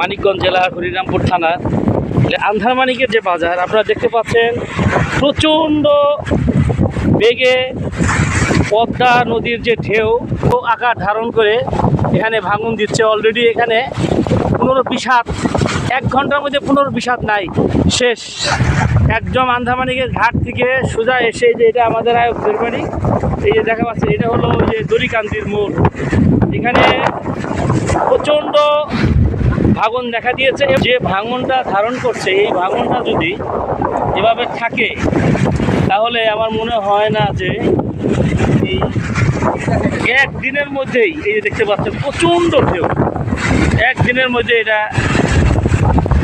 মানিকগঞ্জ জেলা হরিরামপুর থানা। আন্ধারমানিকের যে বাজার, আপনারা দেখতে পাচ্ছেন প্রচণ্ড বেগে পদ্মা নদীর যে ঢেউ আকার ধারণ করে এখানে ভাঙন দিচ্ছে। অলরেডি এখানে পনেরো বিষাদ, এক ঘণ্টার মধ্যে পনেরো বিষাদ নাই, শেষ। একদম আন্ধারমানিকের ঘাট থেকে সোজা এসে যে এটা আমাদের আয়কের বাড়ি এই যে দেখা পাচ্ছে এটা হলো যে দড়িকান্দির মোড়। এখানে প্রচণ্ড ভাঙন দেখা দিয়েছে যে ভাঙনটা ধারণ করছে, এই ভাঙনটা যদি এভাবে থাকে, তাহলে আমার মনে হয় না যে একদিনের মধ্যেই এই যে দেখতে পাচ্ছেন, প্রচণ্ড ঢেউ। একদিনের মধ্যে এটা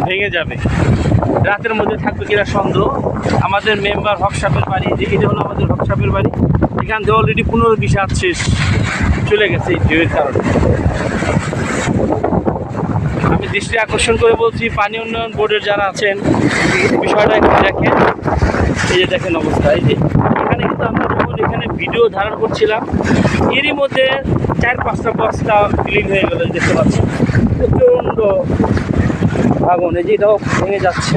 ভেঙে যাবে। রাতের মধ্যে থাকবে কিনা সন্দেহ। আমাদের মেম্বার হকসাপের বাড়ি যে এটা হলো আমাদের হকসাপের বাড়ি। এখান থেকে অলরেডি পনেরো শেষ চলে গেছে এই ঢেউয়ের কারণে। আমি দৃষ্টি আকর্ষণ করে বলছি, পানি উন্নয়ন বোর্ডের যারা আছেন, বিষয়টা একটু দেখেন। এই যে দেখেন অবস্থা, এই যে এখানে কিন্তু আমরা যখন এখানে ভিডিও ধারণ করছিলাম, এরই মধ্যে চার পাঁচটা বস্তা ক্লিন হয়ে গেল, দেখতে পাচ্ছি প্রচণ্ড আগুন, এই যে এটাও ভেঙে যাচ্ছে।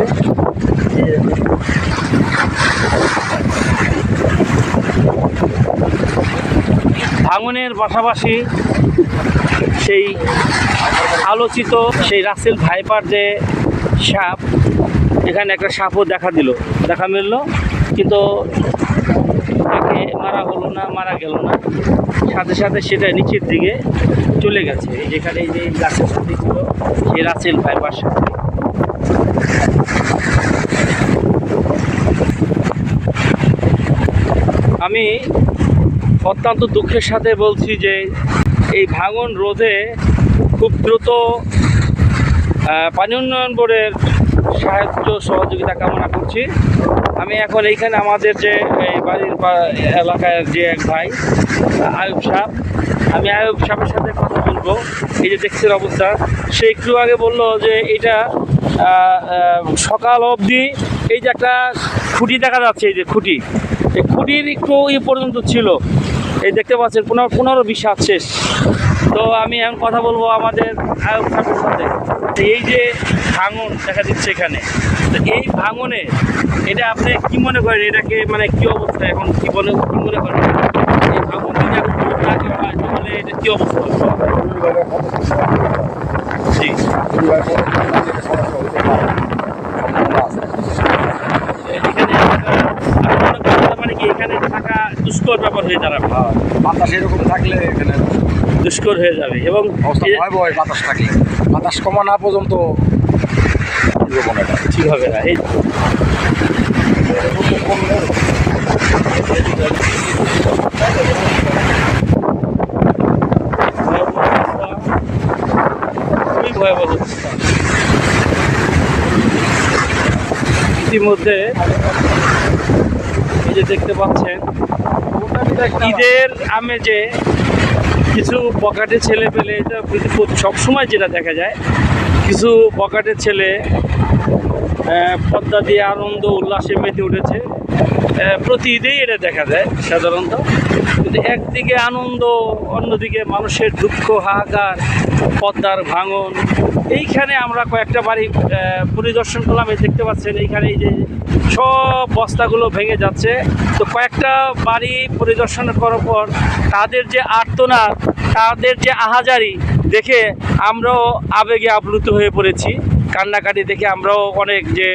ভাঙনের পাশাপাশি সেই আলোচিত সেই রাসেল ভাইপার যে সাপ, এখানে একটা সাপও দেখা দিল, দেখা মিলল। কিন্তু তাকে মারা হলো না, মারা গেল না। সাথে সাথে সেটা নিচের দিকে চলে গেছে। যেখানে যে গাছের সাথে ছিল, সেই রাসেল ভাইপার সাপ। আমি অত্যন্ত দুঃখের সাথে বলছি যে এই ভাঙন রোধে খুব দ্রুত পানি উন্নয়ন বোর্ডের সাহায্য সহযোগিতা কামনা করছি। আমি এখন এইখানে আমাদের যে এই বাড়ির এলাকার যে এক ভাই, আয়ুব সাহ আমি আয়ুব সাহেবের সাথে কথা বলব। এই যে দেখছেন অবস্থা, সে একটু আগে বলল যে এটা সকাল অবধি এই যে একটা খুঁটি দেখা যাচ্ছে, এই যে খুঁটি। এই খুঁটির একটু ই পর্যন্ত ছিল। এই দেখতে পাচ্ছেন, পনেরো পনেরো বিশ হাত শেষ। তো আমি এখন কথা বলব আমাদের আয়ুব সাহেবের সাথে। এই যে ভাঙন দেখা দিচ্ছে এখানে, তো এই ভাঙনে এটা আপনি কি মনে করেন? এটাকে মানে কি অবস্থা এখন? কি মনে কি মনে করেন? এই ভাঙন যদি এখন তাহলে এটা কি অবস্থা? জি এখানে আপনার মানে কি এখানে থাকা দুষ্কর ব্যাপার হয়ে দাঁড়াবে। বাতাস এরকম থাকলে এখানে দুষ্কর হয়ে যাবে এবং ভয় বাতাস থাকলে। বাতাস কমা না পর্যন্ত ঠিক হবে না এই খুবই ভয়াবহ অবস্থা। ইতিমধ্যে এই যে দেখতে পাচ্ছেন, ঈদের আমেজে কিছু পকেটে ছেলে পেলে এটা সবসময় যেটা দেখা যায়, কিছু পকেটের ছেলে পদ্মা দিয়ে আনন্দ, উল্লাসে মেতে উঠেছে। প্রতি ঈদেই এটা দেখা যায় সাধারণত। কিন্তু একদিকে আনন্দ, অন্যদিকে মানুষের দুঃখ, হাহাকার, পদ্মার ভাঙন এইখানে আমরা কয়েকটা বাড়ি পরিদর্শন করলাম। এই দেখতে পাচ্ছেন, এইখানে এই যে সব বস্তাগুলো ভেঙে যাচ্ছে। তো কয়েকটা বাড়ি পরিদর্শন করার পর তাদের যে আর্তনাদ, তাদের যে আহাজারি দেখে আমরাও আবেগে আপ্লুত হয়ে পড়েছি। কান্নাকাটি দেখে আমরাও অনেক যে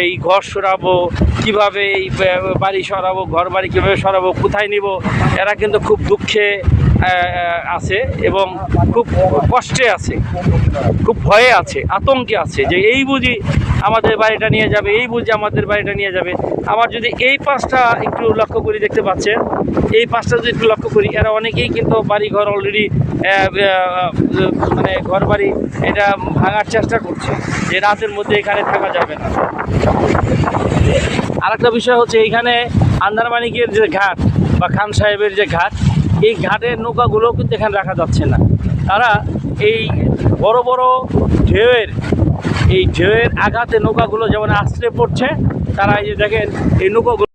এই ঘর সরাবো, কীভাবে এই বাড়ি সরাবো ঘর বাড়ি কীভাবে সরাবো, কোথায় নিব, এরা কিন্তু খুব দুঃখে আছে এবং খুব কষ্টে আছে, খুব ভয়ে আছে, আতঙ্কে আছে যে এই বুঝি আমাদের বাড়িটা নিয়ে যাবে, এই বুঝি আমাদের বাড়িটা নিয়ে যাবে। আমার যদি এই পাঁচটা একটু লক্ষ্য করি দেখতে পাচ্ছেন, এই পাঁচটা যদি একটু লক্ষ্য করি, এরা অনেকেই কিন্তু বাড়ি ঘর অলরেডি মানে ঘর বাড়ি এটা ভাঙার চেষ্টা করছে, যে রাতের মধ্যে এখানে থাকা যাবে না। আরেকটা বিষয় হচ্ছে এইখানে আন্দারমানিকের যে ঘাট বা খান সাহেবের যে ঘাট এই ঘাটের নৌকাগুলো কিন্তু এখানে রাখা যাচ্ছে না। তারা এই বড় বড় ঢেউয়ের, এই ঢেউয়ের আঘাতে নৌকাগুলো যেমন আশ্রে পড়ছে, তারা এই যে দেখেন, এই নৌকাগুলো